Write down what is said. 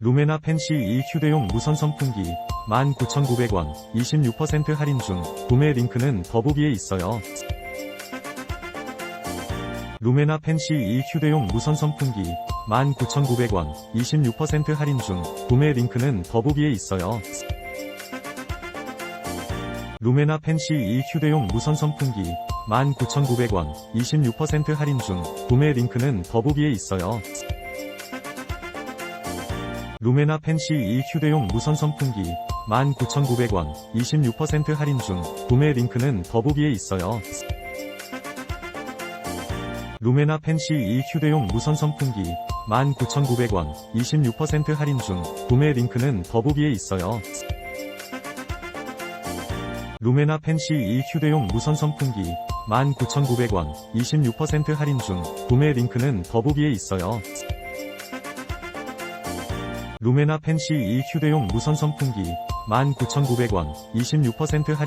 루메나 펜시 2 휴대용 무선 선풍기 19,900원 26% 할인 중 구매 링크는 더보기에 있어요. 루메나 펜시 2 휴대용 무선 선풍기 19,900원 26% 할인 중 구매 링크는 더보기에 있어요. 루메나 펜시 2 휴대용 무선 선풍기 19,900원 26% 할인 중 구매 링크는 더보기에 있어요. 루메나 펜시 2 휴대용 무선 선풍기 19,900원 26% 할인 중 구매 링크는 더보기에 있어요. 루메나 펜시 2 휴대용 무선 선풍기 19,900원 26% 할인 중 구매 링크는 더보기에 있어요. 루메나 펜시 2 휴대용 무선 선풍기 19,900원 26% 할인 중 구매 링크는 더보기에 있어요. 루메나 펜시 2 휴대용 무선 선풍기 19,900원 26% 할인